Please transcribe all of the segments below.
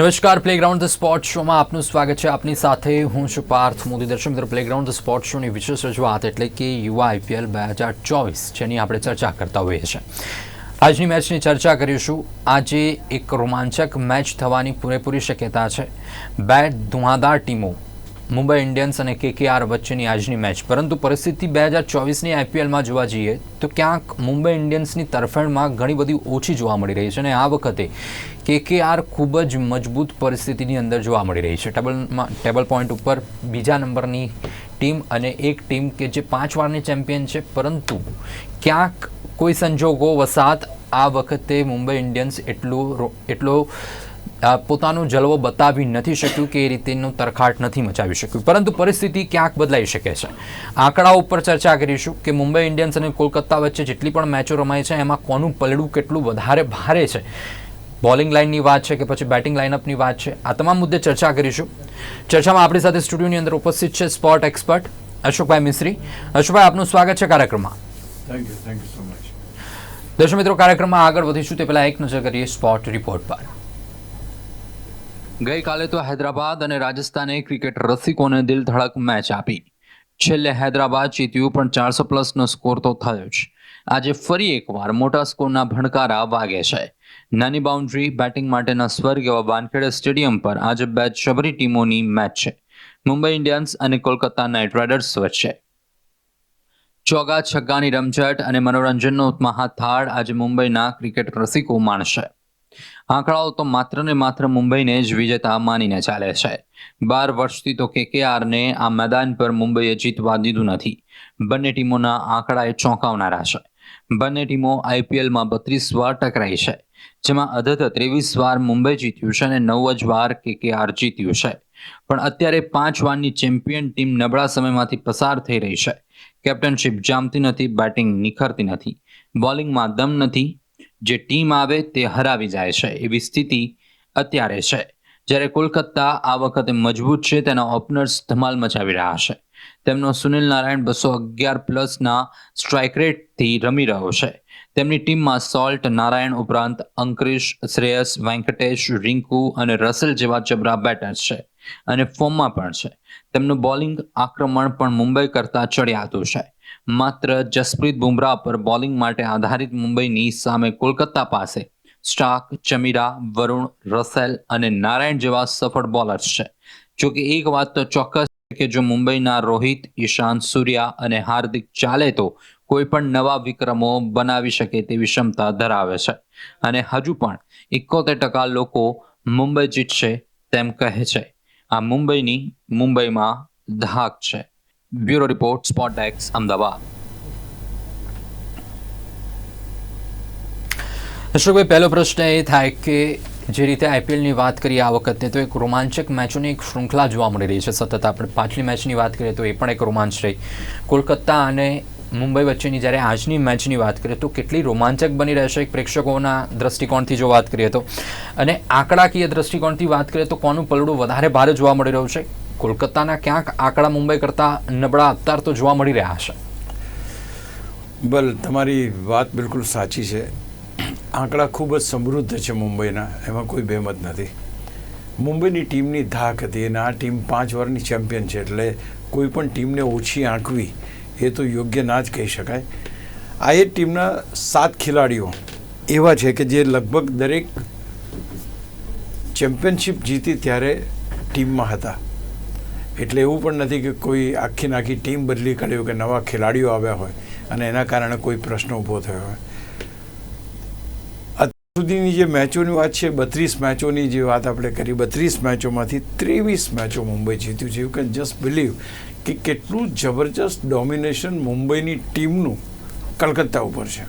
નમસ્કાર playground the sport શોમાં આપનું સ્વાગત છે. આપની સાથે હું છું પાર્થ મોદી. દર્શક મિત્રો પ્લેગ્રાઉન્ડ ધ સ્પોર્ટ શોની વિશેષ રજૂઆત એટલે કે યુવા આઈપીએલ બે હજાર ચોવીસ, જેની આપણે ચર્ચા કરતા હોઈએ છીએ. આજની મેચની ચર્ચા કરીશું. આજે એક રોમાંચક મેચ થવાની પૂરેપૂરી શક્યતા છે. બે ધુઆધાર ટીમો મુંબઈ ઇન્ડિયન્સ અને કેકેઆર વચ્ચેની આજની મેચ. પરંતુ પરિસ્થિતિ બે હજાર ચોવીસની આઈપીએલમાં જોવા જઈએ, તો ક્યાંક મુંબઈ ઇન્ડિયન્સની તરફેણમાં ઘણી બધી ઓછી જોવા મળી રહી છે અને આ વખતે કેકેઆર ખૂબ જ મજબૂત પરિસ્થિતિની અંદર જોવા મળી રહી છે. ટેબલમાં, ટેબલ પોઈન્ટ ઉપર બીજા નંબરની ટીમ અને એક ટીમ કે જે પાંચ વારની ચેમ્પિયન છે. પરંતુ ક્યાંક કોઈ સંજોગો વસાત આ વખતે મુંબઈ ઇન્ડિયન્સ એટલું એટલો પોતાનો જલવો બતાવી નથી શક્યું કે એ રીતેનું તરખાટ નથી મચાવી શક્યું. પરંતુ પરિસ્થિતિ ક્યાંક બદલાઈ શકે છે. આંકડાઓ ઉપર ચર્ચા કરીશું કે મુંબઈ ઇન્ડિયન્સ અને કોલકાતા વચ્ચે જેટલી પણ મેચો રમાય છે એમાં કોનું પલડું કેટલું વધારે ભારે છે? બોલિંગ લાઇનની વાત છે કે પછી બેટિંગ લાઇનઅપની વાત છે? આ તમામ મુદ્દે ચર્ચા કરીશું. ચર્ચામાં આપણી સાથે સ્ટુડિયોની અંદર ઉપસ્થિત છે સ્પોર્ટ એક્સપર્ટ અશોકભાઈ મિશ્રી અશોકભાઈ આપનું સ્વાગત છે કાર્યક્રમમાં. Thank you thank you so much દર્શક મિત્રો કાર્યક્રમમાં આગળ વધીશું. તે પહેલાં એક નજર કરીએ સ્પોર્ટ રિપોર્ટ પર. ગઈકાલે તો હૈદરાબાદ અને રાજસ્થાને ક્રિકેટ રસિકોને દિલ ધડક મેચ આપી. છેલ્લે હૈદરાબાદ જીત્યું પણ ચારસો પ્લસનો સ્કોર તો થયો જ. આજે ફરી એકવાર મોટા સ્કોરના ભણકારા વાગે છે. નાની બાઉન્ડ્રી, બેટિંગ માટેના સ્વર્ગ એવા વાનખેડે સ્ટેડિયમ પર આજે બે શબરી ટીમોની મેચ છે. મુંબઈ ઇન્ડિયન્સ અને કોલકાતા નાઇટ રાઇડર્સ વચ્ચે. ચોગા, છગ્ગાની રમઝટ અને મનોરંજનનો મહાથાળ આજે મુંબઈના ક્રિકેટ રસિકો માણશે. આંકડાઓ તો માત્ર ને માત્ર મુંબઈને જ વિજેતા માનીને ચાલે છે. બાર વર્ષથી તો કેકેઆરને આ મેદાન પર મુંબઈએ જીતવા દીધું નથી. બંને ટીમોના આંકડા એ ચોંકાવનારા છે. બંને ટીમો આઈપીએલમાં બત્રીસ વાર ટકરાઈ છે, જેમાં અધત ત્રેવીસ વાર મુંબઈ જીત્યું છે અને નવ જ વાર કેકેઆર જીત્યું છે. પણ અત્યારે પાંચ વારની ચેમ્પિયન ટીમ નબળા સમયમાંથી પસાર થઈ રહી છે. કેપ્ટનશીપ જામતી નથી, બેટિંગ નિખરતી નથી. બોલિંગમાં દમ નથી જે ટીમ આવે તે હરાવી જાય છે. એવી સ્થિતિ અત્યારે છે. જ્યારે કોલકાતા આ વખતે મજબૂત છે, તેના ઓપનર્સ ધમાલ મચાવી રહ્યા છે. તેમનો સુનિલ નારાયણ બસો અગિયાર પ્લસના સ્ટ્રાઇક રેટથી રમી રહ્યો છે. તેમની ટીમમાં સોલ્ટ, નારાયણ ઉપરાંત અંકરીશ, શ્રેયસ, વેંકટેશ, રિંકુ અને રસેલ જેવા જબરા બેટર્સ છે અને ફોર્મમાં પણ છે. તેમનું બોલિંગ આક્રમણ પણ મુંબઈ કરતા ચડિયાતું છે. માત્ર જસપ્રીત બુમરાહ પર બોલિંગ માટે આધારિત મુંબઈની સામે કોલકાતા પાસે સ્ટાક ચમીરા, વરુણ, રસેલ અને નારાયણ જેવા સફળ બોલર્સ છે. જોકે એક વાત તો ચોક્કસ કે જો મુંબઈના રોહિત, ઈશાંત, સૂર્યા અને હાર્દિક ચાલે તો કોઈ પણ નવા વિક્રમો બનાવી શકે તેવી ક્ષમતા ધરાવે છે. અને હજુ પણ એકોતેર ટકા લોકો મુંબઈ જીતશે તેમ કહે છે. આ મુંબઈની મુંબઈમાં ધાક છે. Bureau report, spot ex Ahmedabad. અશોકભાઈ પહેલો પ્રશ્ન એ થાય કે જે રીતે આઈપીએલની વાત કરીએ આ વખતે તો એક રોમાંચક મેચોની એક શૃંખલા જોવા મળી રહી છે. સતત આપણે પાછલી મેચની વાત કરીએ તો એ પણ એક રોમાંચ રહી. કોલકાતા અને મુંબઈ વચ્ચેની જ્યારે આજની મેચની વાત કરીએ તો કેટલી રોમાંચક બની રહેશે પ્રેક્ષકોના દ્રષ્ટિકોણથી જો વાત કરીએ તો. અને આંકડાકીય દ્રષ્ટિકોણથી વાત કરીએ તો કોનું પલડું વધારે ભારે જોવા મળી રહ્યું છે? કોલકાતાના ક્યાંક આંકડા મુંબઈ કરતાં નબળા અત્યાર તો જોવા મળી રહ્યા છે બલ, તમારી વાત બિલકુલ સાચી છે. આંકડા ખૂબ જ સમૃદ્ધ છે મુંબઈના, એમાં કોઈ બેમત નથી. મુંબઈની ટીમની ધાક હતી અને આ ટીમ પાંચ વારની ચેમ્પિયન છે, એટલે કોઈ પણ ટીમને ઓછી આંકવી એ તો યોગ્ય ના જ કહી શકાય. આ એ ટીમના સાત ખેલાડીઓ. એવા છે કે જે લગભગ દરેક ચેમ્પિયનશિપ જીતી ત્યારે ટીમમાં હતા. એટલે એવું પણ નથી કે કોઈ આખી નાખી ટીમ બદલી કાઢ્યું કે નવા ખેલાડીઓ આવ્યા હોય અને એના કારણે કોઈ પ્રશ્ન ઊભો થયો હોય. સુધીની જે મેચોની વાત છે, બત્રીસ મેચોની જે વાત આપણે કરી, બત્રીસ મેચોમાંથી ત્રેવીસ મેચો મુંબઈ જીત્યું છે. યુ કેન જસ્ટ બિલીવ કે કેટલું જબરજસ્ત ડોમિનેશન મુંબઈની ટીમનું કલકત્તા ઉપર છે.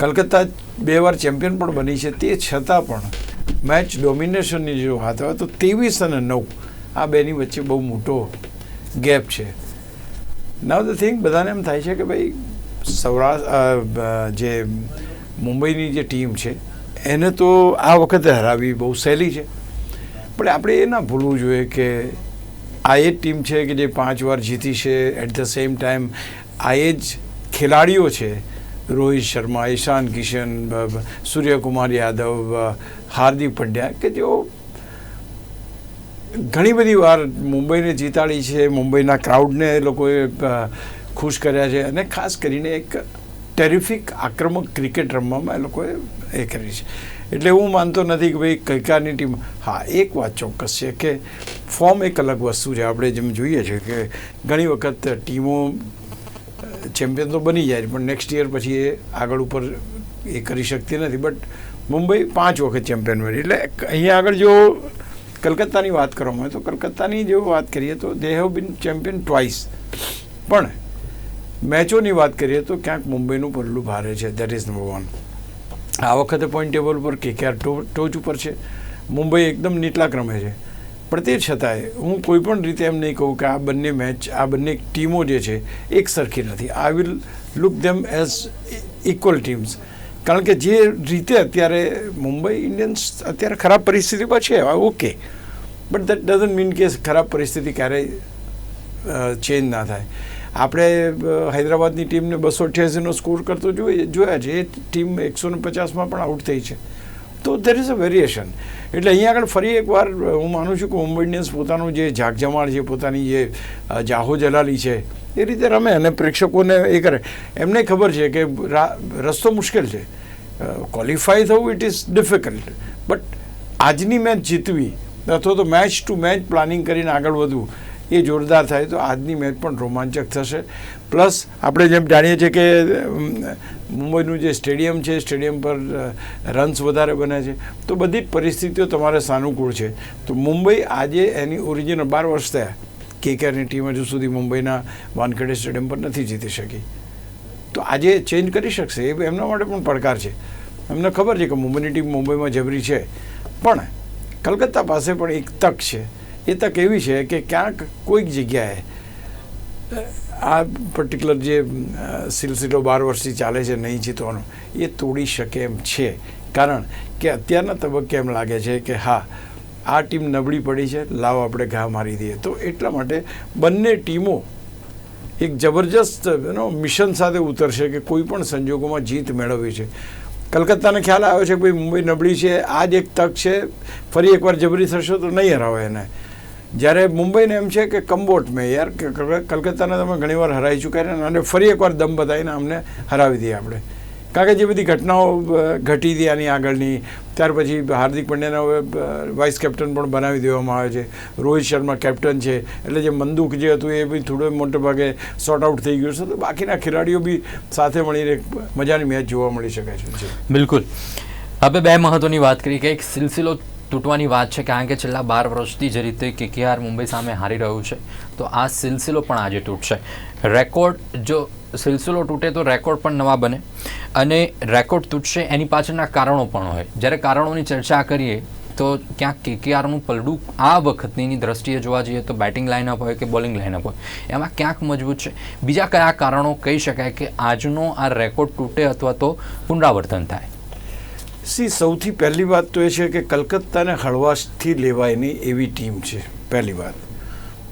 કલકત્તા બે વાર ચેમ્પિયન પણ બની છે. તે છતાં પણ મેચ ડોમિનેશનની જો વાત આવે તો ત્રેવીસ અને નવ આ બેની વચ્ચે બહુ મોટો ગેપ છે. નાવ ધ થિંગ બધાને એમ થાય છે કે ભાઈ સૌરાષ્ટ્ર જે મુંબઈની જે ટીમ છે, એને તો આ વખતે હરાવી બહુ સહેલી છે. પણ આપણે એ ના ભૂલવું જોઈએ કે આ એ જ ટીમ છે કે જે પાંચ વાર જીતી છે એટ ધ સેમ ટાઈમ આ એ જ ખેલાડીઓ છે, રોહિત શર્મા, ઈશાન કિશન સૂર્યકુમાર યાદવ હાર્દિક પંડ્યા કે જેઓ ઘણી બધી વાર મુંબઈને જીતાડી છે, મુંબઈના ક્રાઉડને લોકોએ ખુશ કર્યા છે અને ખાસ કરીને એક ટેરિફિક આક્રમક ક્રિકેટ રમવામાં એ લોકોએ એ કરી છે. એટલે હું માનતો નથી કે ભાઈ કઈકાની ટીમ હા, એક વાત ચોક્કસ છે કે ફોર્મ એક અલગ વસ્તુ છે. આપણે જેમ જોઈએ છે કે ઘણી વખત ટીમો ચેમ્પિયન તો બની જાય પણ નેક્સ્ટ યર પછી એ આગળ ઉપર એ કરી શકતી નથી. બટ મુંબઈ પાંચ વખત ચેમ્પિયન બની. એટલે અહીંયા આગળ જો કલકત્તાની વાત કરવામાં આવે તો કલકત્તાની જો વાત કરીએ તો they have been champion twice પણ મેચોની વાત કરીએ તો ક્યાંક મુંબઈનું પલ્લું ભારે છે. દેટ ઇઝ નંબર વન આ વખતે પોઈન્ટ ટેબલ પર કેકેઆર ટોચ ઉપર છે. મુંબઈ એકદમ નીચલા ક્રમે છે. પણ તે છતાંય હું કોઈ પણ રીતે એમ નહીં કહું કે આ બંને મેચ, આ બંને ટીમો જે છે, એક સરખી નથી. I will look them as equal teams કારણ કે જે રીતે અત્યારે મુંબઈ ઇન્ડિયન્સ અત્યારે ખરાબ પરિસ્થિતિમાં છે okay but that doesn't mean કે ખરાબ પરિસ્થિતિ ક્યારેય ચેન્જ ના થાય. આપણે હૈદરાબાદની ટીમને બસો અઠ્યાસીનો સ્કોર કરતો જોઈએ જોયા છે. એ ટીમ એકસો ને પચાસમાં પણ આઉટ થઈ છે. તો દેર ઇઝ અ વેરિએશન એટલે અહીંયા આગળ ફરી એકવાર હું માનું છું કે મુંબઈ ઇન્ડિયન્સ પોતાનું જે ઝાકઝમાળ છે, પોતાની જે જાહો જલાલી છે, એ રીતે રમે અને પ્રેક્ષકોને એ કરે. એમને ખબર છે કે રસ્તો મુશ્કેલ છે. ક્વોલિફાય થવું ઇટ ઇઝ ડિફિકલ્ટ બટ આજની મેચ જીતવી, અથવા તો મેચ ટુ મેચ પ્લાનિંગ કરીને આગળ વધવું એ જોરદાર થાય તો આજની મેચ પણ રોમાંચક થશે. પ્લસ આપણે જેમ જાણીએ છીએ કે મુંબઈનું જે સ્ટેડિયમ છે, સ્ટેડિયમ પર રન્સ વધારે બને છે, તો બધી પરિસ્થિતિઓ તમારે સાનુકૂળ છે. તો મુંબઈ આજે એની ઓરિજિનલ બાર વર્ષ થયા. કેકેઆરની ટીમ હજુ સુધી મુંબઈના વાનખેડે સ્ટેડિયમ પર નથી જીતી શકી. તો આજે ચેન્જ કરી શકશે, એ એમના માટે પણ પડકાર છે. એમને ખબર છે કે મુંબઈની ટીમ મુંબઈમાં જબરી છે. પણ કલકત્તા પાસે પણ એક તક છે. એ તક એવી છે કે ક્યાંક કોઈક જગ્યાએ આ પર્ટિક્યુલર જે સિલસિલો બાર વર્ષથી ચાલે છે, નહીં જીતવાનો, એ તોડી શકે એમ છે. કારણ કે અત્યારના તબક્કે એમ લાગે છે કે હા, આ ટીમ નબળી પડી છે, લાવ આપણે ઘા મારી દઈએ. તો એટલા માટે બંને ટીમો એક જબરજસ્ત, એનો મિશન સાથે ઉતરશે કે કોઈ પણ સંજોગોમાં જીત મેળવવી છે. કલકત્તાને ખ્યાલ આવ્યો છે કે ભાઈ મુંબઈ નબળી છે આ જ એક તક છે, ફરી એકવાર જબરી થશે તો નહીં હરાવે એને. જ્યારે મુંબઈને એમ છે કે કમ્બોટ મેં યાર કલકત્તાને તમે ઘણીવાર હરાઈ ચૂક્યા અને ફરી એકવાર દમ બતાવીને અમને હરાવી દઈએ આપણે. કારણ કે જે બધી ઘટનાઓ ઘટી હતી આની આગળની, ત્યાર પછી હાર્દિક પંડ્યાને હવે વાઇસ કેપ્ટન પણ બનાવી દેવામાં આવે છે. રોહિત શર્મા કેપ્ટન છે. એટલે જે મંદુક જે હતું એ બી થોડો મોટે ભાગે સોર્ટ આઉટ થઈ ગયું છે. તો બાકીના ખેલાડીઓ બી સાથે મળીને મજાની મેચ જોવા મળી શકે છે. બિલકુલ. હવે બે મહત્વની વાત કરી કે એક સિલસિલો તૂટવાની વાત છે કારણ કે છેલ્લા બાર વર્ષથી જે રીતે કેકેઆર મુંબઈ સામે હારી રહ્યું છે, તો આ સિલસિલો પણ આજે તૂટશે. રેકોર્ડ જો સિલસિલો તૂટે તો રેકોર્ડ પણ નવા બને અને રેકોર્ડ તૂટશે એની પાછળના કારણો પણ હોય. જ્યારે કારણોની ચર્ચા કરીએ, તો ક્યાંક કેકેઆરનું પલડું આ વખતની દ્રષ્ટિએ જોવા જઈએ તો બેટિંગ લાઇનઅપ હોય કે બોલિંગ લાઇનઅપ હોય, એમાં ક્યાંક મજબૂત છે. બીજા કયા કારણો કહી શકાય કે આજનો આ રેકોર્ડ તૂટે અથવા તો પુનરાવર્તન થાય? સી, સૌથી પહેલી વાત તો એ છે કે કલકત્તાને હળવાશથી લેવાય નહીં એવી ટીમ છે, પહેલી વાત.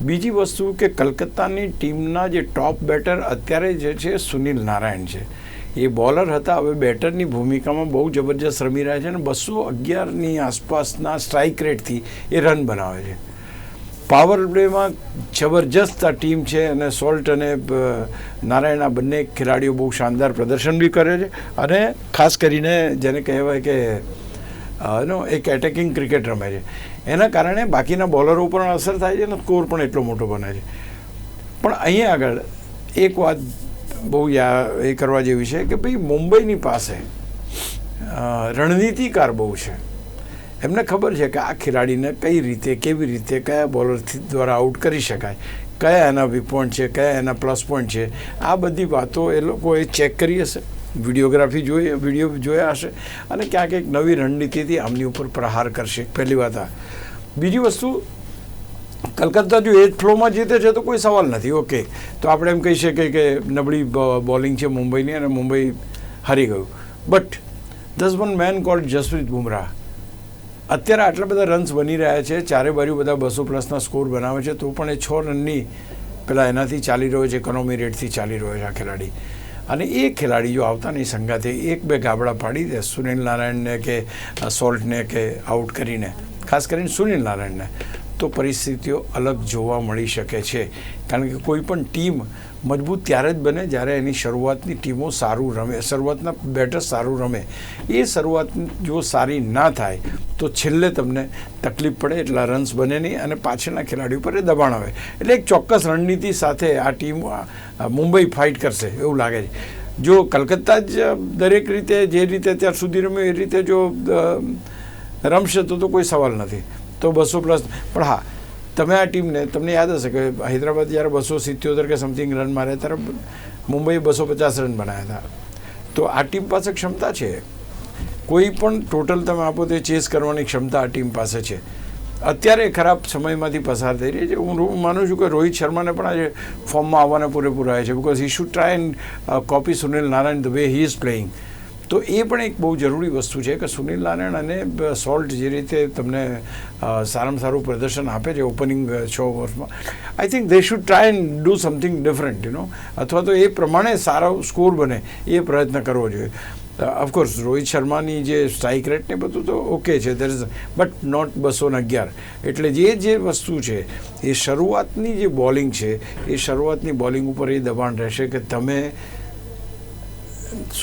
બીજી વસ્તુ કે કલકત્તાની ટીમના જે ટોપ બેટર અત્યારે જે છે સુનિલ નારાયણ છે. એ બોલર હતા, હવે બેટરની ભૂમિકામાં બહુ જબરજસ્ત રમી રહ્યા છે અને બસો અગિયારની આસપાસના સ્ટ્રાઇક રેટથી એ રન બનાવે છે. પાવર પ્લેમાં જબરજસ્ત આ ટીમ છે અને સોલ્ટ અને નારાયણ આ બંને ખેલાડીઓ બહુ શાનદાર પ્રદર્શન બી કરે છે અને ખાસ કરીને જેને કહેવાય કે એનો એક એટેકિંગ ક્રિકેટ રમે છે. એના કારણે બાકીના બોલરો ઉપર અસર થાય છે અને સ્કોર પણ એટલો મોટો બને છે. પણ અહીંયા આગળ એક વાત બહુ યાદ એ કરવા જેવી છે કે ભાઈ મુંબઈની પાસે રણનીતિકાર બહુ છે. એમને ખબર છે કે આ ખેલાડીને કઈ રીતે, કેવી રીતે કયા બોલરથી દ્વારા આઉટ કરી શકાય, કયા એના વી પોઈન્ટ છે, કયા એના પ્લસ પોઈન્ટ છે, આ બધી વાતો એ લોકોએ ચેક કરી હશે. વિડીયોગ્રાફી જોઈ વીડિયો જોયા હશે અને ક્યાંક એક નવી રણનીતિથી આમની ઉપર પ્રહાર કરશે. પહેલી વાત આ. બીજી વસ્તુ, કલકત્તા જો એજ ફ્લોમાં જીતે છે તો કોઈ સવાલ નથી. ઓકે તો આપણે એમ કહી શકીએ કે નબળી બોલિંગ છે મુંબઈની અને મુંબઈ હારી ગયું. But this one man called Jasprit Bumrah અત્યારે આટલા બધા રન્સ બની રહ્યા છે, ચારે બાજુ બધા બસો પ્લસના સ્કોર બનાવે છે, તો પણ એ છ રનની પેલા એનાથી ચાલી રહ્યો છે ઇકોનોમી રેટથી ચાલી રહ્યો છે આ ખેલાડી. અને એ ખેલાડી જો આવતાની સંગાતે એક બે ગાબડા પાડી દે સુનિલ નારાયણને કે સોલ્ટને કે આઉટ કરીને, ખાસ કરીને સુનિલ નારાયણને, તો પરિસ્થિતિઓ અલગ જોવા મળી શકે છે. કારણ કે કોઈ પણ ટીમ મજબૂત ત્યારે જ બને જ્યારે એની શરૂઆતની ટીમો સારું રમે, શરૂઆતના બેટર સારું રમે. એ શરૂઆત જો સારી ના થાય, તો છેલ્લે તમને તકલીફ પડે એટલા રન્સ બને નહીં અને પાછળના ખેલાડીઓ પર એ દબાણ આવે. એટલે એક ચોક્કસ રણનીતિ સાથે આ ટીમ મુંબઈ ફાઇટ કરશે એવું લાગે છે. જો કલકત્તા જ દરેક રીતે જે રીતે અત્યાર સુધી રમ્યું, એ રીતે જો રમશે તો તો કોઈ સવાલ નથી. તો બસો પ્લસ પણ હા તમે આ ટીમને, તમને યાદ હશે કે હૈદરાબાદ જ્યારે બસો સિત્યોતેર કે સમથિંગ રન માર્યા ત્યારે મુંબઈએ બસો પચાસ રન બનાવ્યા હતા. તો આ ટીમ પાસે ક્ષમતા છે? કોઈ પણ ટોટલ તમે આપો તે ચેસ કરવાની ક્ષમતા આ ટીમ પાસે છે. અત્યારે ખરાબ સમયમાંથી પસાર થઈ રહી છે. હું માનું છું કે રોહિત શર્માને પણ આજે ફોર્મમાં આવવાના પૂરેપૂરા છે. Because he should try and copy Sunil Narine the way he is playing તો એ પણ એક બહુ જરૂરી વસ્તુ છે કે સુનિલ નારાયણ અને સોલ્ટ જે રીતે તમને સારામાં સારું પ્રદર્શન આપે છે ઓપનિંગ છ ઓવર્સમાં I think they should try and do something different you know અથવા તો એ પ્રમાણે સારો સ્કોર બને, એ પ્રયત્ન કરવો જોઈએ. ઓફકોર્સ રોહિત શર્માની જે સ્ટ્રાઇક રેટ ને બધું તો ઓકે છે દેર ઇઝ બટ નોટ બસો ને અગિયાર. એટલે જે જે વસ્તુ છે, એ શરૂઆતની જે બોલિંગ છે, એ શરૂઆતની બોલિંગ ઉપર એ દબાણ રહેશે કે તમે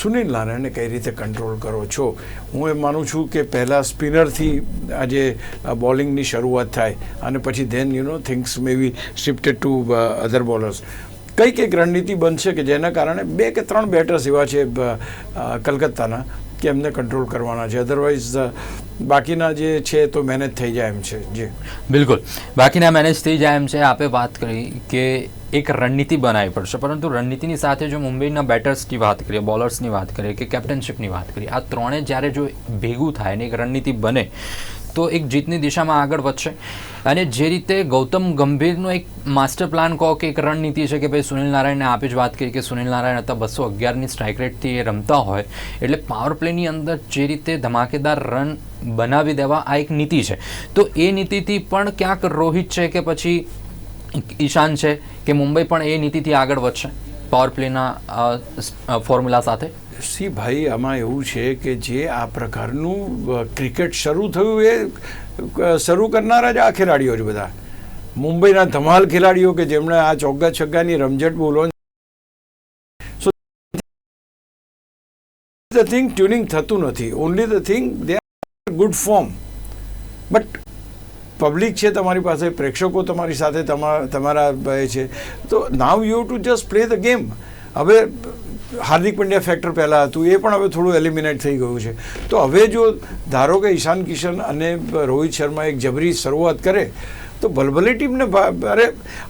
સુનિલ નારાયણને કઈ રીતે કંટ્રોલ કરો છો? હું એમ માનું છું કે પહેલાં સ્પિનરથી આજે બોલિંગની શરૂઆત થાય અને પછી then you know things may be shifted to other bowlers કઈ કંઈક રણનીતિ બનશે કે જેના કારણે બે કે ત્રણ બેટર્સ એવા છે કલકત્તાના કે એમને કંટ્રોલ કરવાના છે. અધરવાઇઝ બાકીના જે છે તો મેનેજ થઈ જાય એમ છે. જી. બિલકુલ. બાકીના મેનેજ થઈ જાય એમ છે. આપે વાત કરી કે એક રણનીતિ બનાવવી પડશે. પરંતુ રણનીતિની સાથે જો મુંબઈના બેટર્સની વાત કરીએ, બોલર્સની વાત કરીએ કે કેપ્ટનશિપની વાત કરીએ, આ ત્રણે જ્યારે જો ભેગું થાય ને એક રણનીતિ બને, તો એક જીતની દિશામાં આગળ વધશે. અને જે રીતે ગૌતમ ગંભીરનો એક માસ્ટર પ્લાન કહો કે એક રણનીતિ છે કે ભાઈ સુનિલ નારાયણને આપે જ વાત કરી કે સુનિલ નારાયણ હતા બસો અગિયારની સ્ટ્રાઇક રેટથી એ રમતા હોય, એટલે પાવર પ્લેની અંદર જે રીતે ધમાકેદાર રન બનાવી દેવા આ એક નીતિ છે. તો એ નીતિથી પણ ક્યાંક રોહિત છે કે પછી ઈશાન છે કે મુંબઈ પણ એ નીતિથી આગળ વધશે પાવર પ્લેના ફોર્મ્યુલા સાથે? સી ભાઈ, આમાં એવું છે કે જે આ પ્રકારનું ક્રિકેટ શરૂ થયું એ શરૂ કરનારા જ આ ખેલાડીઓ છે બધા. મુંબઈના ધમાલ ખેલાડીઓ કે જેમણે આ ચોગ્ગા છગ્ગાની રમઝટ બોલો ધ થિંગ ટ્યુનિંગ થતું નથી. Only the thing they are good form but public છે, તમારી પાસે પ્રેક્ષકો તમારી સાથે તમારા એ છે. તો now you to just play the game હવે હાર્દિક પંડ્યા ફેક્ટર પહેલાં હતું, એ પણ હવે થોડું એલિમિનેટ થઈ ગયું છે. તો હવે જો ધારો કે ઈશાન કિશન અને રોહિત શર્મા એક જબરી શરૂઆત કરે, તો ભલભલી ટીમને અરે,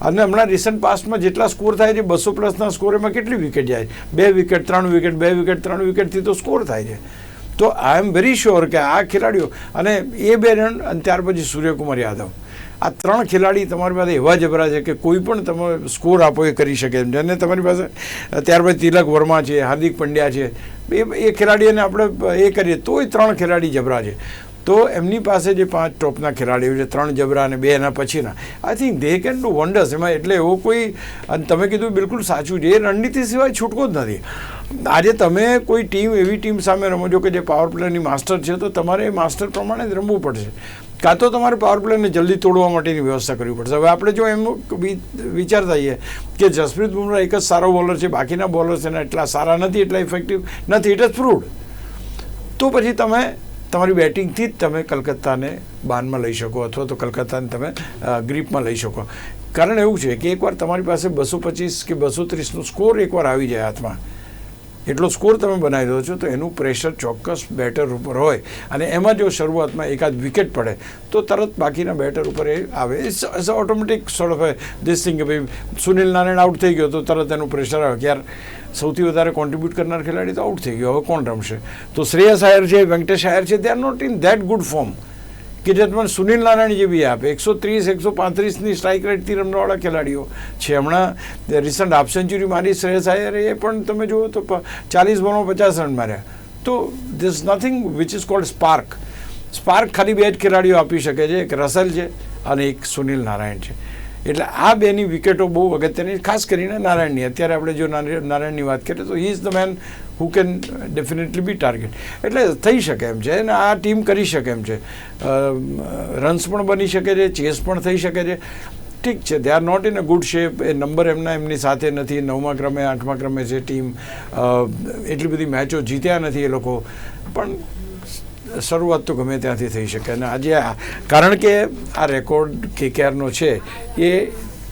અને હમણાં રિસન્ટ પાસ્ટમાં જેટલા સ્કોર થાય છે, બસો પ્લસના સ્કોર એમાં કેટલી વિકેટ જાય? બે વિકેટ ત્રણ વિકેટ બે વિકેટ ત્રણ વિકેટથી તો સ્કોર થાય છે. તો આઈ એમ વેરી શ્યોર કે આ ખેલાડીઓ, અને એ બે રન, અને ત્યાર પછી સૂર્યકુમાર યાદવ. આ ત્રણ ખેલાડી તમારી પાસે એવા જબરા છે કે કોઈ પણ તમે સ્કોર આપો એ કરી શકે એમ. અને તમારી પાસે ત્યારબાદ તિલક વર્મા છે, હાર્દિક પંડ્યા છે. એ એ ખેલાડીઓને આપણે એ કરીએ, તોય ત્રણ ખેલાડી જબરા છે. તો એમની પાસે જે પાંચ ટોપના ખેલાડીઓ છે, ત્રણ જબરા અને બે એના પછીના. I think they can do wonders એમાં એટલે એવો કોઈ, અને તમે કીધું બિલકુલ સાચું છે. એ રણનીતિ સિવાય છૂટકો જ નથી. આજે તમે કોઈ ટીમ, એવી ટીમ સામે રમો છો કે જે પાવર પ્લેની માસ્ટર છે, તો તમારે એ માસ્ટર પ્રમાણે જ રમવું પડશે. કાં તો તમારે પાવર પ્લેને જલ્દી તોડવા માટેની વ્યવસ્થા કરવી પડશે. હવે આપણે જો એમ વિચારતા હોઈએ કે જસપ્રીત બુમરાહ એક જ સારો બોલર છે, બાકીના બોલર્સ એના એટલા સારા નથી, એટલા ઇફેક્ટિવ નથી ઇટ ઇઝ પ્રૂવડ તો પછી તમે તમારી બેટિંગથી જ તમે કલકત્તાને બાનમાં લઈ શકો અથવા તો કલકત્તાને તમે ગ્રીપમાં લઈ શકો. કારણ એવું છે કે એકવાર તમારી પાસે બસો પચીસ કે બસો ત્રીસનો સ્કોર એકવાર આવી જાય હાથમાં એટલો સ્કોર તમે બનાવી દો છો, તો એનું પ્રેશર ચોક્કસ બેટર ઉપર હોય. અને એમાં જો શરૂઆતમાં એકાદ વિકેટ પડે, તો તરત બાકીના બેટર ઉપર એ આવે. It's automatic sort of this thing કે ભાઈ, સુનિલ નારાયણ આઉટ થઈ ગયો, તો તરત એનું પ્રેશર આવે. કે સૌથી વધારે કોન્ટ્રીબ્યુટ કરનાર ખેલાડી તો આઉટ થઈ ગયો. હવે કોણ રમશે? તો શ્રેયસ આયર છે, વેંકટેશ આયર છે they are not in that good form કે જે તમને સુનિલ નારાયણ જેવી આપે. એકસો ત્રીસ, એકસો પાંત્રીસની સ્ટ્રાઇક રેટથી રમવાવાળા ખેલાડીઓ છે. હમણાં રિસન્ટ હાફ સેન્ચુરી મારી શ્રેયસ આયર એ પણ તમે જુઓ તો ચાલીસ બોલમાં પચાસ રન માર્યા. તો this nothing which is called spark spark ખાલી બે જ ખેલાડીઓ આપી શકે છે. એક રસલ છે અને એક સુનિલ નારાયણ છે. એટલે આ બેની વિકેટો બહુ અગત્યની ખાસ કરીને નારાયણની. અત્યારે આપણે જો નારાયણ- નારાયણની વાત કરીએ તો he is the man who can definitely be target એટલે થઈ શકે એમ છે અને આ ટીમ કરી શકે એમ છે. રન્સ પણ બની શકે છે ચેસ પણ થઈ શકે છે. ઠીક છે they are not in a good shape A number એમના એમની સાથે નથી, નવમા ક્રમે, આઠમા ક્રમે છે ટીમ એટલી બધી મેચો જીત્યા નથી એ લોકો. પણ શરૂઆત તો ગમે ત્યાંથી થઈ શકે. અને આજે કારણ કે આ રેકોર્ડ કેકેઆરનો છે, એ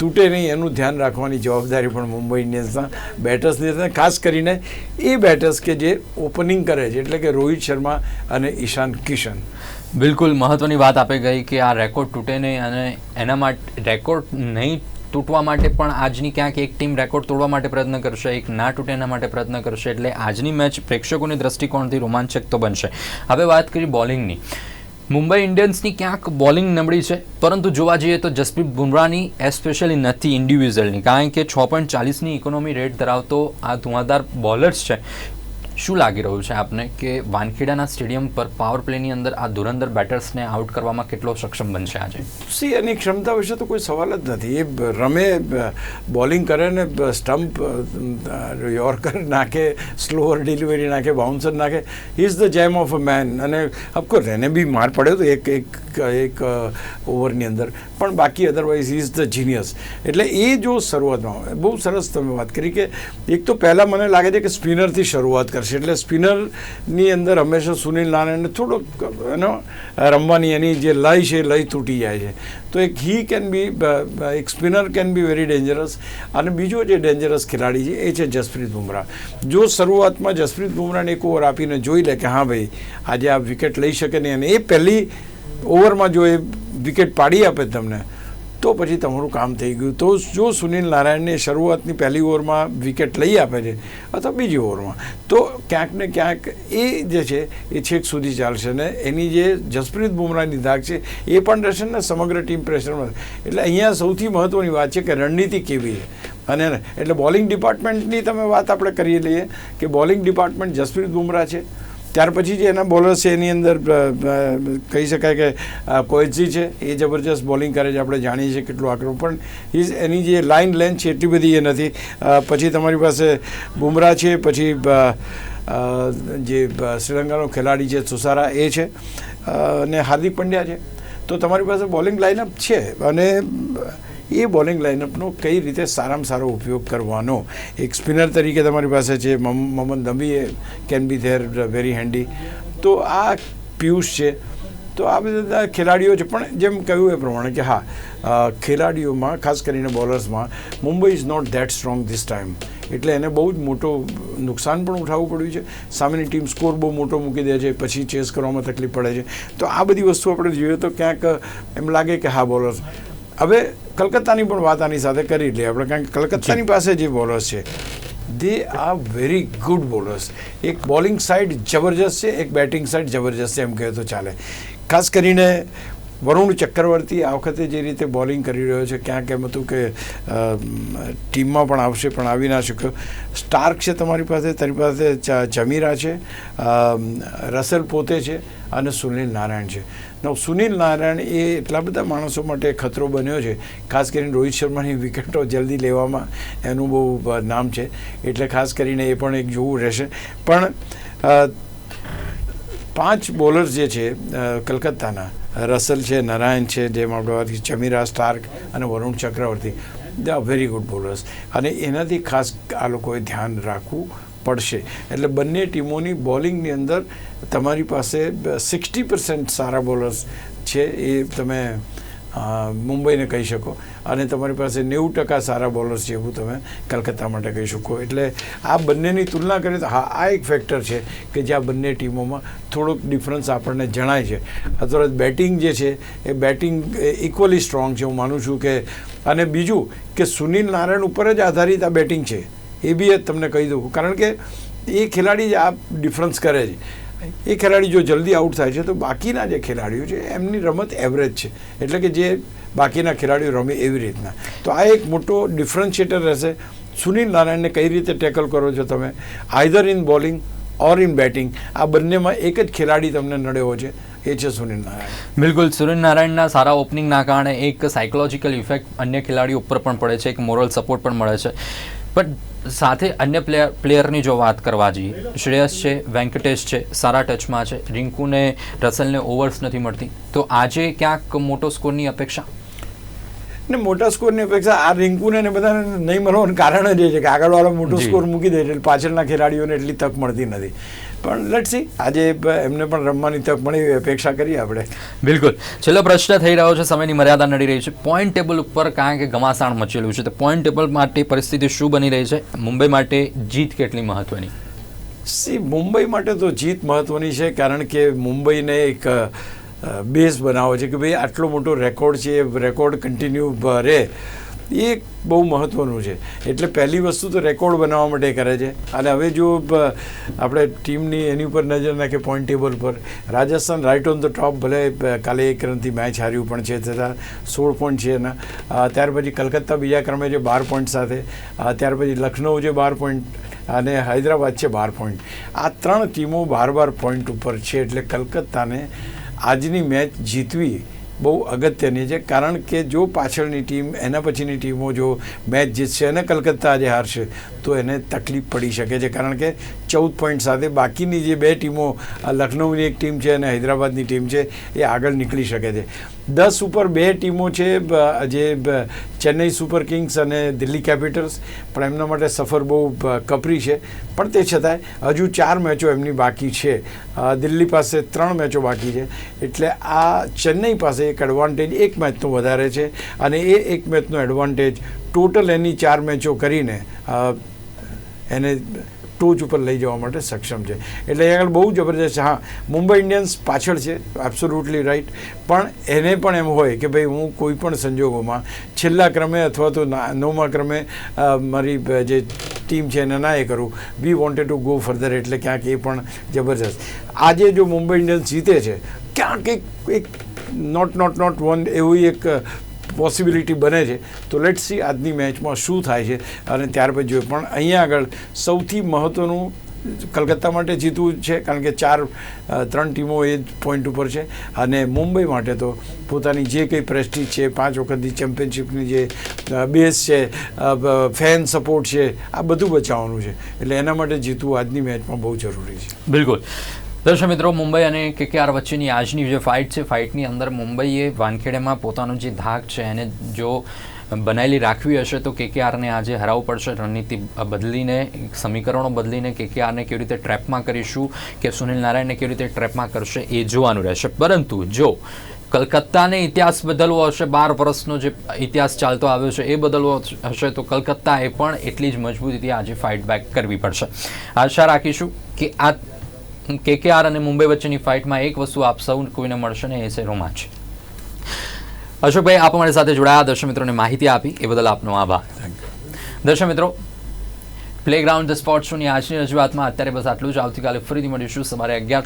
તૂટે નહીં, એનું ધ્યાન રાખવાની જવાબદારી પણ મુંબઈ ઇન્ડિયન્સના બેટર્સની છે ખાસ કરીને એ બેટર્સ કે જે ઓપનિંગ કરે છે, એટલે કે રોહિત શર્મા અને ઈશાન કિશન. બિલકુલ મહત્ત્વની વાત આપે ગઈ કે આ રેકોર્ડ તૂટે નહીં અને એના માટે રેકોર્ડ નહીં તૂટવા માટે પણ આજની ક્યાંક એક ટીમ રેકોર્ડ તોડવા માટે પ્રયત્ન કરશે, એક ના તૂટે એના માટે પ્રયત્ન કરશે, એટલે આજની મેચ પ્રેક્ષકોની દ્રષ્ટિકોણથી રોમાંચક તો બનશે. હવે વાત કરી બોલિંગની મુંબઈ ઇન્ડિયન્સની ક્યાંક બોલિંગ નબળી છે, પરંતુ જોવા જઈએ તો જસપ્રીત બુમરાની એસ્પેશિયલી નથી ઇન્ડિવિઝ્યુઅલની કારણ કે છ પોઈન્ટ ચાલીસની ઇકોનોમી રેટ ધરાવતો આ ધુઆધાર બોલર્સ છે. શું લાગી રહ્યું છે આપને કે વાનખેડાના સ્ટેડિયમ પર પાવર પ્લેની અંદર આ ધુરંધર બેટર્સને આઉટ કરવામાં કેટલો સક્ષમ બનશે આજે? સી, એની ક્ષમતા વિશે તો કોઈ સવાલ જ નથી. એ રમે બોલિંગ કરે ને સ્ટમ્પ યોર્કર નાખે સ્લોઅર ડિલિવરી નાખે બાઉન્સર નાખે. Is the gem of a man અને અફકોર્સ એને બી માર પડ્યો તો એક એક એક ઓવરની અંદર. પણ બાકી અદરવાઇઝ ઇઝ ધ જીનિયસ એટલે એ જો શરૂઆતમાં, બહુ સરસ તમે વાત કરી કે એક તો પહેલાં મને લાગે છે કે સ્પિનરથી શરૂઆત કરશે. એટલે સ્પિનરની અંદર હંમેશા સુનિલ નારાયણને થોડોક એનો રમવાની એની જે લય છે લય તૂટી જાય છે. તો એક હી કેન બી એક spinner can be very dangerous અને બીજો જે ડેન્જરસ ખેલાડી છે એ છે જસપ્રીત બુમરાહ. જો શરૂઆતમાં જસપ્રીત બુમરાહને એક ઓવર આપીને જોઈ લે કે હા ભાઈ, આજે આ વિકેટ લઈ શકે નહીં અને એ પહેલી ઓવરમાં જો એ વિકેટ પાડી આપે તમને તો પછી તમારું કામ થઈ ગયું. તો જો સુનિલ નારાયણને શરૂઆતની પહેલી ઓવરમાં વિકેટ લઈ આપે છે, અથવા બીજી ઓવરમાં, તો ક્યાંક ને ક્યાંક એ જે છે, એ છેક સુધી ચાલશે ને એની જે જસપ્રીત બુમરાહની ધાક છે, એ પણ રહેશે ને સમગ્ર ટીમ પ્રેશરમાં એટલે અહીંયા સૌથી મહત્ત્વની વાત છે કે રણનીતિ કેવી છે. અને એટલે બોલિંગ ડિપાર્ટમેન્ટની તમે વાત આપણે કરી લઈએ કે બોલિંગ ડિપાર્ટમેન્ટ જસપ્રીત બુમરાહ છે ત્યાર પછી જે એના બોલર છે, એની અંદર કહી શકાય કે કોએજી છે, એ જબરજસ્ત બોલિંગ કરે છે. આપણે જાણીએ છીએ કેટલું આકરું. પણ ઇઝ એની જે લાઇન લેન્થ છે, એટલી બધી એ નથી. પછી તમારી પાસે બુમરાહ છે, પછી જે શ્રીલંકાનો ખેલાડી છે, સુસારા, એ છે. અને હાર્દિક પંડ્યા છે. તો તમારી પાસે બોલિંગ લાઇનઅપ છે. અને એ બોલિંગ લાઇનઅપનો કઈ રીતે સારામાં સારો ઉપયોગ કરવાનો? એક સ્પિનર તરીકે તમારી પાસે છે, મમ- Mohammad Nabi can be there very handy તો આ પિયુષ છે. તો આ બધા ખેલાડીઓ છે, પણ જેમ કહ્યું એ પ્રમાણે કે હા ખેલાડીઓમાં, ખાસ કરીને બોલર્સમાં, Mumbai is not that strong this time એટલે એને બહુ જ મોટો નુકસાન પણ ઉઠાવવું પડ્યું છે. સામેની ટીમ સ્કોર બહુ મોટો મૂકી દે છે, પછી ચેસ કરવામાં તકલીફ પડે છે. તો આ બધી વસ્તુ આપણે જોઈએ તો ક્યાંક એમ લાગે કે હા, બોલર્સ હવે કલકત્તાની પણ વાત આની સાથે કરી લઈએ આપણે કારણ કે કલકત્તાની પાસે જે બોલર્સ છે they are very good bowlers એક બોલિંગ સાઇડ જબરજસ્ત છે એક બેટિંગ સાઇડ જબરજસ્ત છે એમ કહે તો ચાલે. ખાસ કરીને વરુણ ચક્રવર્તી આ વખતે જે રીતે બોલિંગ કરી રહ્યો છે, ક્યાંક એમ હતું કે ટીમમાં પણ આવશે, પણ આવી ના શક્યો. સ્ટાર્ક છે તમારી પાસે, તારી પાસે જમીરા છે રસેલ પોતે છે અને સુનિલ નારાયણ છે. નવ, સુનિલ નારાયણ એ એટલા બધા માણસો માટે ખતરો બન્યો છે, ખાસ કરીને રોહિત શર્માની વિકેટો જલ્દી લેવામાં એનું બહુ નામ છે. એટલે ખાસ કરીને એ પણ એક જોવું રહેશે. પણ પાંચ બોલર્સ જે છે કલકત્તાના રસલ છે, નારાયણ છે જેમ આપણે ચમીરા સ્ટાર્ક અને Varun Chakravarthy. They are very good bowlers અને એનાથી ખાસ આ લોકોએ ધ્યાન રાખવું પડશે. એટલે બંને ટીમોની બોલિંગની અંદર તમારી પાસે સિક્સટી પર્સન્ટ સારા બોલર્સ છે એ તમે મુંબઈને કહી શકો. અને તમારી પાસે નેવું ટકા સારા બોલર્સ છે એવું તમે કલકત્તા માટે કહી શકો. એટલે આ બંનેની તુલના કરીએ તો હા, આ એક ફેક્ટર છે કે જ્યાં બંને ટીમોમાં થોડોક ડિફરન્સ આપણને જણાય છે. અથવા બેટિંગ જે છે, એ બેટિંગ ઇક્વલી સ્ટ્રોંગ છે. હું માનું છું કે, અને બીજું કે સુનિલ નારાયણ ઉપર જ આધારિત આ બેટિંગ છે. એ બી તમને કહી દઉં. કારણ કે એ ખેલાડી જ આ ડિફરન્સ કરે છે. એ ખેલાડી જો જલ્દી આઉટ થાય છે, તો બાકીના જે ખેલાડીઓ છે, એમની રમત એવરેજ છે. એટલે કે જે બાકીના ખેલાડીઓ રમે એવી રીતના. તો આ એક મોટો ડિફરન્શિએટર રહેશે. સુનિલ નારાયણને કઈ રીતે ટેકલ કરો છો તમે? Either in bowling or in batting આ બંનેમાં એક જ ખેલાડી તમને નડ્યો છે. એ છે સુનિલ નારાયણ. બિલકુલ. સૂર્યનારાયણના સારા ઓપનિંગના કારણે એક સાયકોલોજીકલ ઇફેક્ટ અન્ય ખેલાડીઓ ઉપર પણ પડે છે. એક મોરલ સપોર્ટ પણ મળે છે. પણ સાથે અન્ય પ્લેયર પ્લેયરની જો વાત કરવા જઈએ શ્રેયસ છે વેંકટેશ છે સારા ટચમાં છે રિંકુને રસલને ઓવર્સ નથી મળતી. તો આજે ક્યાંક મોટો સ્કોરની અપેક્ષા? ને મોટા સ્કોરની અપેક્ષા આ રિંકુને ને બધાને નહીં મળવાનું કારણ જ એ છે કે આગળવાળો મોટો સ્કોર મૂકી દે એટલે પાછળના ખેલાડીઓને એટલી તક મળતી નથી. પણ લેટ સી આજે એમને પણ રમવાની તક મળી એવી અપેક્ષા કરીએ આપણે. બિલકુલ. છેલ્લો પ્રશ્ન થઈ રહ્યો છે સમયની મર્યાદા નડી રહી છે. પોઈન્ટ ટેબલ ઉપર કારણ કે ઘમાસાણ મચેલું છે તો પોઈન્ટ ટેબલ માટે પરિસ્થિતિ શું બની રહી છે? મુંબઈ માટે જીત કેટલી મહત્વની? સી મુંબઈ માટે તો જીત મહત્વની છે કારણ કે મુંબઈને એક બેઝ બનાવો છે કે ભાઈ આટલો મોટો રેકોર્ડ છે એ રેકોર્ડ કન્ટિન્યુ રહે એ બહુ મહત્ત્વનું છે. એટલે પહેલી વસ્તુ તો રેકોર્ડ બનાવવા માટે કરે છે. અને હવે જો આપણે ટીમની એની ઉપર નજર નાખે પોઈન્ટ ટેબલ પર. Rajasthan right on the top ભલે કાલે એક રનથી મેચ હાર્યું પણ છે તથા સોળ પોઈન્ટ છે એના. ત્યાર પછી કલકત્તા બીજા ક્રમે છે બાર પોઈન્ટ સાથે. ત્યાર પછી લખનઉ છે બાર પોઈન્ટ અને હૈદરાબાદ છે બાર પોઈન્ટ આ ત્રણ ટીમો બાર બાર પોઈન્ટ ઉપર છે. એટલે કલકત્તાને આજની મેચ જીતવી બહુ અગત્યની છે, કારણ કે જો પાછળની ટીમ, એના પછીની ટીમો જો મેચ જીતશે અને કલકત્તા આજે હારશે, તો એને તકલીફ પડી શકે છે. કારણ કે ચૌદ પોઈન્ટ સાથે બાકીની જે બે ટીમો, આ લખનઉની એક ટીમ છે અને હૈદરાબાદની ટીમ છે, એ આગળ નીકળી શકે છે. દસ ઉપર બે ટીમો છે જે ચેન્નઈ સુપર કિંગ્સ અને દિલ્હી કેપિટલ્સ. પણ એમના માટે સફર બહુ કપરી છે. પણ તે છતાંય હજુ ચાર મેચો એમની બાકી છે. દિલ્હી પાસે ત્રણ મેચો બાકી છે. એટલે આ ચેન્નઈ પાસે એક એડવાન્ટેજ એક મેચનો વધારે છે. અને એ એક મેચનો એડવાન્ટેજ ટોટલ એની ચાર મેચો કરીને એને ટોચ ઉપર લઈ જવા માટે સક્ષમ છે. એટલે એ આગળ બહુ જબરજસ્ત હા, મુંબઈ ઇન્ડિયન્સ પાછળ છે એબ્સોલ્યુટલી રાઈટ પણ એને પણ એમ હોય કે ભાઈ હું કોઈ પણ સંજોગોમાં છેલ્લા ક્રમે અથવા તો નવમા ક્રમે મારી જે ટીમ છે એને ના એ કરું. We wanted to go further એટલે ક્યાંક એ પણ જબરજસ્ત. આજે જો મુંબઈ ઇન્ડિયન્સ જીતે છે, ક્યાંક એક એક નોટ નોટ નોટ વન એવું એક પોસિબિલિટી બને છે, તો લેટ સી આજની મેચમાં શું થાય છે અને ત્યાર પછી જોઈએ. પણ અહીંયા આગળ સૌથી મહત્ત્વનું કલકત્તા માટે જીતવું છે, કારણ કે ચાર ત્રણ ટીમો એ જ પોઈન્ટ ઉપર છે. અને મુંબઈ માટે તો પોતાની જે કંઈ પ્રેસ્ટીજ છે, પાંચ વખતની ચેમ્પિયનશિપની જે બેસ છે ફેન સપોર્ટ છે, આ બધું બચાવવાનું છે. એટલે એના માટે જીતવું આજની મેચમાં બહુ જરૂરી છે. બિલકુલ. દર્શક મિત્રો, મુંબઈ અને કેકેઆર વચ્ચેની આજની જે ફાઇટ છે ફાઇટની અંદર મુંબઈએ વાનખેડેમાં પોતાનું જે ધાક છે, એને જો બનાવેલી રાખવી હશે, તો કેકેઆરને આજે હરાવવું પડશે. રણનીતિ બદલીને, સમીકરણો બદલીને કેકેઆરને કેવી રીતે ટ્રેપમાં કરીશું, કે સુનિલ નારાયણને કેવી રીતે ટ્રેપમાં કરશે, એ જોવાનું રહેશે. પરંતુ જો કલકત્તાને ઇતિહાસ બદલવો હશે, બાર વર્ષનો જે ઇતિહાસ ચાલતો આવ્યો છે, એ બદલવો હશે, તો કલકત્તાએ પણ એટલી જ મજબૂતીથી આજે ફાઇટ બેક કરવી પડશે. આશા રાખીશું કે આ કેકેઆર અને મુંબઈ વચ્ચેની ફાઇટમાં એક વસ્તુ આપ સૌ કોઈને મળશે ને એ છે રોમાંચ. અશોકભાઈ, આપ અમારી સાથે જોડાયા. દર્શક મિત્રોને માહિતી આપી. એ બદલ આપનો આભાર. દર્શક મિત્રો પ્લેગ્રાઉન્ડ ધ સ્પોર્ટ શોની આજની રજૂઆતમાં અત્યારે બસ આટલું જ. આવતીકાલે ફરીથી મળીશું સવારે અગિયાર